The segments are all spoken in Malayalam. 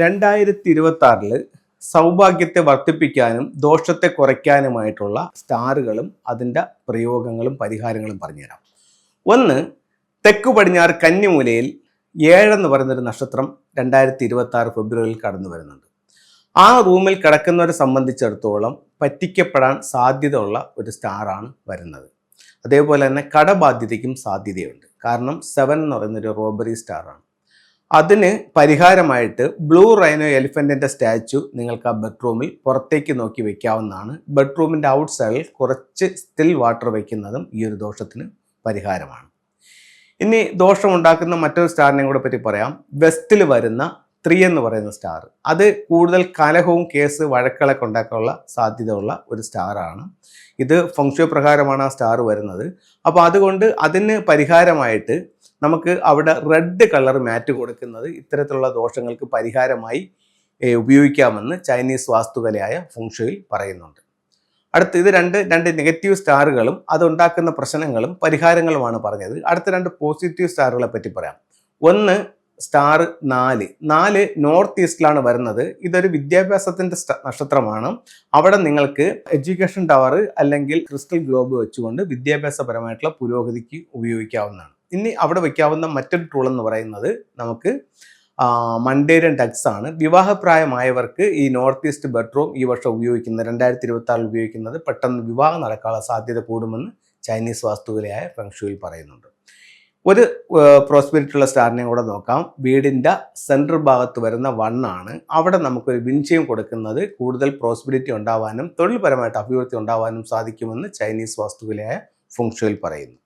രണ്ടായിരത്തി ഇരുപത്തി ആറിൽ സൗഭാഗ്യത്തെ വർദ്ധിപ്പിക്കാനും ദോഷത്തെ കുറയ്ക്കാനുമായിട്ടുള്ള സ്റ്റാറുകളും അതിന്റെ പ്രയോഗങ്ങളും പരിഹാരങ്ങളും പറഞ്ഞുതരാം. ഒന്ന് തെക്കു പടിഞ്ഞാറ് കന്നിമൂലയിൽ ഏഴെന്ന് പറയുന്നൊരു നക്ഷത്രം രണ്ടായിരത്തി ഇരുപത്തി ആറ് ഫെബ്രുവരിയിൽ കടന്നു വരുന്നുണ്ട്. ആ റൂമിൽ കിടക്കുന്നവരെ സംബന്ധിച്ചിടത്തോളം പറ്റിക്കപ്പെടാൻ സാധ്യതയുള്ള ഒരു സ്റ്റാറാണ് വരുന്നത്. അതേപോലെ തന്നെ കടബാധ്യതയ്ക്കും സാധ്യതയുണ്ട്. കാരണം സെവൻ എന്ന് പറയുന്നൊരു റോബറി സ്റ്റാറാണ്. അതിന് പരിഹാരമായിട്ട് ബ്ലൂ റൈനോ എലിഫന്റിന്റെ സ്റ്റാച്ചു നിങ്ങൾക്ക് ആ ബെഡ്റൂമിൽ പുറത്തേക്ക് നോക്കി വെക്കാവുന്നതാണ്. ബെഡ്റൂമിന്റെ ഔട്ട് സൈഡിൽ കുറച്ച് സ്റ്റിൽ വാട്ടർ വയ്ക്കുന്നതും ഈ ഒരു ദോഷത്തിന് പരിഹാരമാണ്. ഇനി ദോഷം ഉണ്ടാക്കുന്ന മറ്റൊരു സ്റ്റാറിനെ കൂടെ പറ്റി പറയാം. വെസ്റ്റിൽ വരുന്ന ത്രീ എന്ന് പറയുന്ന സ്റ്റാർ അത് കൂടുതൽ കലഹവും കേസ് വഴക്കുകളൊക്കെ ഉണ്ടാക്കാനുള്ള സാധ്യതയുള്ള ഒരു സ്റ്റാറാണ് ഇത് ഫംഗ്ഷൻ പ്രകാരമാണ് ആ സ്റ്റാർ വരുന്നത്. അപ്പോൾ അതുകൊണ്ട് അതിന് പരിഹാരമായിട്ട് നമുക്ക് അവിടെ റെഡ് കളർ മാറ്റ് കൊടുക്കുന്നത് ഇത്തരത്തിലുള്ള ദോഷങ്ങൾക്ക് പരിഹാരമായി ഉപയോഗിക്കാമെന്ന് ചൈനീസ് വാസ്തുകലയായ ഫുങ്ഷയിൽ പറയുന്നുണ്ട്. അടുത്ത് ഇത് രണ്ട് രണ്ട് നെഗറ്റീവ് സ്റ്റാറുകളും അതുണ്ടാക്കുന്ന പ്രശ്നങ്ങളും പരിഹാരങ്ങളുമാണ് പറഞ്ഞത്. അടുത്ത രണ്ട് പോസിറ്റീവ് സ്റ്റാറുകളെ പറ്റി പറയാം. ഒന്ന് സ്റ്റാർ നാല്. നാല് നോർത്ത് ഈസ്റ്റിലാണ് വരുന്നത്. ഇതൊരു വിദ്യാഭ്യാസത്തിന്റെ നക്ഷത്രമാണ്. അവിടെ നിങ്ങൾക്ക് എഡ്യൂക്കേഷൻ ടവർ അല്ലെങ്കിൽ ക്രിസ്റ്റൽ ഗ്ലോബ് വെച്ചുകൊണ്ട് വിദ്യാഭ്യാസപരമായിട്ടുള്ള പുരോഗതിക്ക് ഉപയോഗിക്കാവുന്നതാണ്. ഇനി അവിടെ വയ്ക്കാവുന്ന മറ്റൊരു ടൂൾ എന്ന് പറയുന്നത് നമുക്ക് മണ്ടേരിയൻ ടക്സ് ആണ്. വിവാഹപ്രായമായവർക്ക് ഈ നോർത്ത് ഈസ്റ്റ് ബെഡ്റൂം ഈ വർഷം ഉപയോഗിക്കുന്നത് രണ്ടായിരത്തി ഇരുപത്തി ആറിൽ ഉപയോഗിക്കുന്നത് പെട്ടെന്ന് വിവാഹം നടക്കാനുള്ള സാധ്യത കൂടുമെന്ന് ചൈനീസ് വാസ്തുവിലയായ ഫെങ്ഷുവിൽ പറയുന്നുണ്ട്. ഒരു പ്രോസ്പെരിറ്റി ഉള്ള സ്റ്റാറിനെ കൂടെ നോക്കാം. വീടിന്റെ സെൻട്രൽ ഭാഗത്ത് വരുന്ന വണ്ണാണ് അവിടെ നമുക്കൊരു വിൻചയം കൊടുക്കുന്നത് കൂടുതൽ പ്രോസ്പെരിറ്റി ഉണ്ടാവാനും തൊഴിൽപരമായിട്ട് അഭിവൃദ്ധി ഉണ്ടാവാനും സാധിക്കുമെന്ന് ചൈനീസ് വാസ്തുവിലയായ ഫുങ്ഷുവിൽ പറയുന്നു.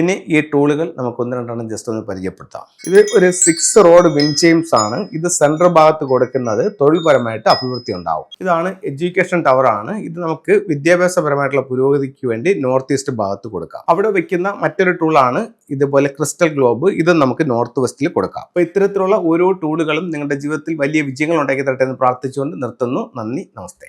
ഇനി ഈ ടൂളുകൾ നമുക്ക് ഒന്ന് രണ്ടെണ്ണം ജസ്റ്റ് ഒന്ന് പരിചയപ്പെടുത്താം. ഇത് ഒരു സിക്സ് റോഡ് വിൻചെയിംസ് ആണ്. ഇത് സെൻട്രൽ ഭാഗത്ത് കൊടുക്കുന്നത് തൊഴിൽപരമായിട്ട് അഭിവൃദ്ധി ഉണ്ടാവും. ഇതാണ് എഡ്യൂക്കേഷൻ ടവർ ആണ്. ഇത് നമുക്ക് വിദ്യാഭ്യാസപരമായിട്ടുള്ള പുരോഗതിക്ക് വേണ്ടി നോർത്ത് ഈസ്റ്റ് ഭാഗത്ത് കൊടുക്കാം. അവിടെ വെക്കുന്ന മറ്റൊരു ടൂളാണ് ഇതുപോലെ ക്രിസ്റ്റൽ ഗ്ലോബ് ഇത് നമുക്ക് നോർത്ത് വെസ്റ്റിൽ കൊടുക്കാം. അപ്പോൾ ഇത്തരത്തിലുള്ള ഓരോ ടൂളുകളും നിങ്ങളുടെ ജീവിതത്തിൽ വലിയ വിജയങ്ങൾ ഉണ്ടാക്കി തരട്ടെ എന്ന് പ്രാർത്ഥിച്ചുകൊണ്ട് നിർത്തുന്നു. നന്ദി നമസ്തേ.